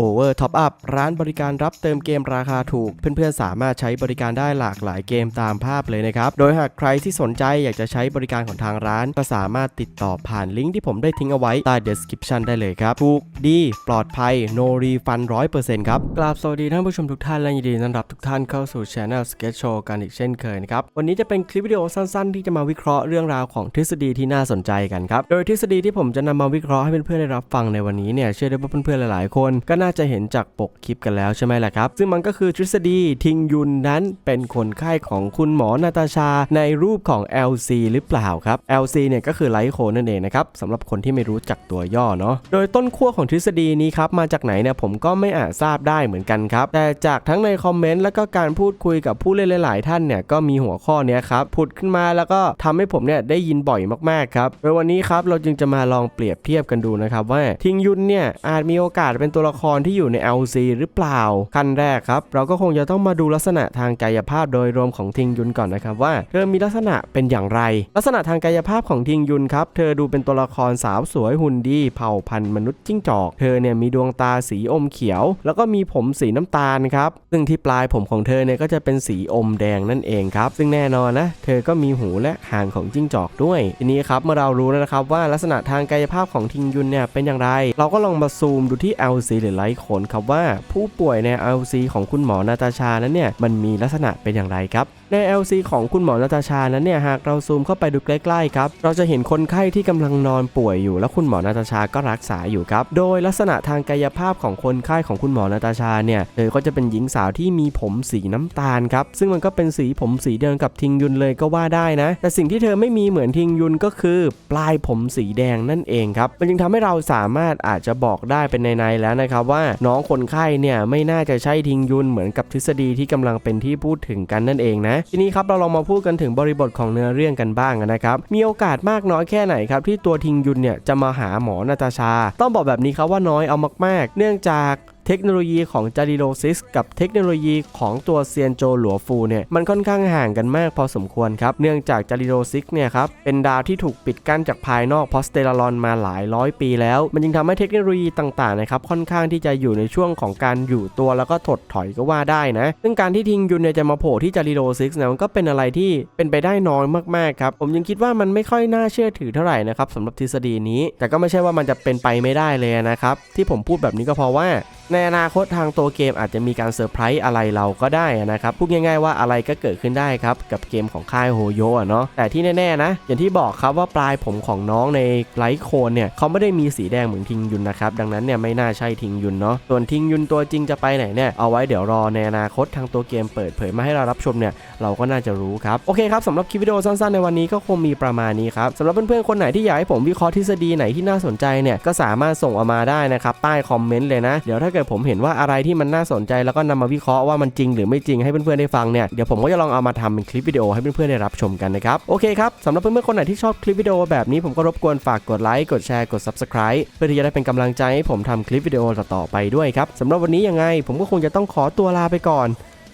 Over Top Up ร้านบริการรับเติมเกมราคาถูก เพื่อนๆ สามารถใช้บริการได้หลากหลายเกมตามภาพเลยนะครับ โดยหากใครที่สนใจอยากจะใช้บริการของทางร้าน ก็สามารถติดต่อผ่านลิงก์ที่ผมได้ทิ้งเอาไว้ใต้ description ได้เลยครับ ถูกดีปลอดภัย no refund 100%ครับ กราบสวัสดีท่านผู้ชมทุกท่านและยินดีต้อนรับทุกท่านเข้าสู่ Channel Sketch Show กันอีกเช่นเคยนะครับ วันนี้จะเป็นคลิปวิดีโอสั้นๆ ที่จะมาวิเคราะห์เรื่องราวของทฤษฎีที่น่าสนใจกันครับ โดยทฤษฎีที่ผมจะนำมาวิเคราะห์ให้เพื่อนๆได้รับฟังในวันนี้เนี่ยเชื่อได้ว่าเพื่อนๆหลายๆคนก็น่าจะเห็นจากปกคลิปกันแล้วใช่ไหมล่ะครับ ซึ่งมันก็คือทฤษฎีทิงยุนนั้นเป็นคนไข้ของคุณหมอนาตาชาในรูปของ LC หรือเปล่าครับ LC เนี่ยก็คือไลโคนั่นเองนะครับสำหรับคนที่ไม่รู้จักตัวย่อเนาะโดยต้นขั้วของทฤษฎีนี้ครับมาจากไหนเนี่ยผมก็ไม่อาจทราบได้เหมือนกันครับ แต่จากทั้งในคอมเมนต์แล้วก็การพูดคุยกับผู้เล่นหลาย ๆ ท่านเนี่ยก็มีหัวข้อเนี้ยครับผุดขึ้นมาแล้วก็ทำให้ผมเนี่ยได้ยินบ่อยมาก ๆ ครับโดยวันนี้ครับเราจึงจะมาลองเปรียบเทียบกันดูนะครับว่าทิงยุนเนี่ยอาจมีโอกาสเป็นตัวละครที่อยู่ใน LC หรือเปล่า ขั้นแรกครับ เราก็คงจะต้องมาดูลักษณะทางกายภาพโดยรวมของทิงยุนก่อนนะครับว่า เธอมีลักษณะเป็นอย่างไร ลักษณะทางกายภาพของทิงยุนครับ เธอดูเป็นตัวละครสาวสวยหุ่นดี เผ่าพันธุ์มนุษย์จิ้งจอก เธอเนี่ยมีดวงตาสีอมเขียว แล้วก็มีผมสีน้ำตาลครับ ซึ่งที่ปลายผมของเธอเนี่ยก็จะเป็นสีอมแดงนั่นเองครับ ซึ่งแน่นอนนะ เธอก็มีหูและหางของจิ้งจอกด้วย ทีนี้ครับเมื่อเรารู้แล้วนะครับว่าลักษณะทางกายภาพของทิงยุนเนี่ยเป็นอย่างไร เราก็ลองมาซูมดูที่ LC หรือลท์โคนครับว่าผู้ป่วยใน LC ของคุณหมอนาตาชานั้นเนี่ยมันมีลักษณะเป็นอย่างไรครับ ใน LC ของคุณหมอนาตาชานั้นเนี่ยหากเราซูมเข้าไปดูใกล้ๆครับเราจะเห็นคนไข้ที่กำลังนอนป่วยอยู่ แล้วคุณหมอนาตาชาก็รักษาอยู่ครับโดยลักษณะทางกายภาพของคนไข้ของคุณหมอนาตาชาเนี่ยเธอก็จะเป็นหญิงสาวที่มีผมสีน้ำตาลครับซึ่งมันก็เป็นสีผมสีเดียวกับทิงยุนเลยก็ว่าได้นะ แต่สิ่งที่เธอไม่มีเหมือนทิงยุนก็คือ ปลายผมสีแดงนั่นเองครับมันจึงทำให้เราสามารถอาจจะบอกได้เป็นในๆแล้วนะครับว่าน้องคนไข้เนี่ยไม่น่าจะใช่ทิงยุนเหมือนกับทฤษฎีที่กำลังเป็นที่พูดถึงกันนั่นเองนะทีนี้ครับเราลองมาพูดกันถึงบริบทของเนื้อเรื่องกันบ้างนะครับมีโอกาสมากน้อยแค่ไหนครับที่ตัวทิงยุนเนี่ยจะมาหาหมอนาตาชา ต้องบอกแบบนี้ครับว่าน้อยเอามากๆ เนื่องจาก เทคโนโลยีของจาริโลซิสกับเทคโนโลยีของตัวเซียนโจหลัวฟูเนี่ยมันค่อนข้างห่างกันมากพอสมควรครับเนื่องจากจาริโลซิสเนี่ยครับเป็นดาวที่ถูกปิดกั้นจากภายนอกพอสเตลารอนมาหลายร้อยปีแล้ว มันจึงทำให้เทคโนโลยีต่างๆนะครับค่อนข้างที่จะอยู่ในช่วงของการอยู่ตัวแล้วก็ถดถอยก็ว่าได้นะ ซึ่งการที่ทิงยุนเนี่ยจะมาโผล่ที่จาริโลซิสเนี่ยมันก็เป็นอะไรที่เป็นไปได้น้อยมากๆครับผมยังคิดว่ามันไม่ค่อยน่าเชื่อถือเท่าไหร่นะครับสำหรับทฤษฎีนี้ แต่ก็ไม่ใช่ว่ามันจะเป็นไปไม่ได้เลยนะครับที่ผมพูดแบบนี้ก็เพราะว่าในอนาคตทางตัวเกมอาจจะมีการเซอร์ไพรส์อะไรเราก็ได้นะครับพูดง่ายๆว่าอะไรก็เกิดขึ้นได้ครับกับเกมของค่ายโฮโยะเนาะแต่ที่แน่ๆนะ อย่างที่บอกครับว่าปลายผมของน้องในไลท์โคนเนี่ยเขาไม่ได้มีสีแดงเหมือนทิงยุนนะครับดังนั้นเนี่ยไม่น่าใช่ทิงยุนเนาะส่วนทิงยุนตัวจริงจะไปไหนเนี่ยเอาไว้เดี๋ยวรอในอนาคตทางตัวเกมเปิดเผยมาให้เรารับชมเนี่ยเราก็น่าจะรู้ครับโอเคครับสำหรับคลิปวิดีโอสั้นๆในวันนี้ก็คงมีประมาณนี้ครับสำหรับเพื่อนๆคนไหนที่อยากให้ผมวิเคราะห์ทฤษฎีไหนที่น่าสนใจเนี่ยก็สามารถส่งออกมาได้นะครับใต้คอมเมนต์เลยนะเดี๋ยวถ้าเกิดผมเห็นว่าอะไรที่มันน่าสนใจแล้วก็นำมาวิเคราะห์ว่ามันจริงหรือไม่จริงให้เพื่อนๆได้ฟังเนี่ยเดี๋ยวผมก็จะลองเอามาทำเป็นคลิปวิดีโอให้เพื่อนๆได้รับชมกันนะครับโอเคครับสำหรับเพื่อนๆคนไหนที่ชอบคลิปวิดีโอแบบนี้ผมก็รบกวนฝากกดไลค์กดแชร์กด subscribe เพื่อที่จะได้เป็นกำลังใจให้ผมทำคลิปวิดีโอต่อๆไปด้วยครับสำหรับวันนี้ยังไง ผมก็คงจะต้องขอตัวลาไปก่อน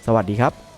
สวัสดีครับ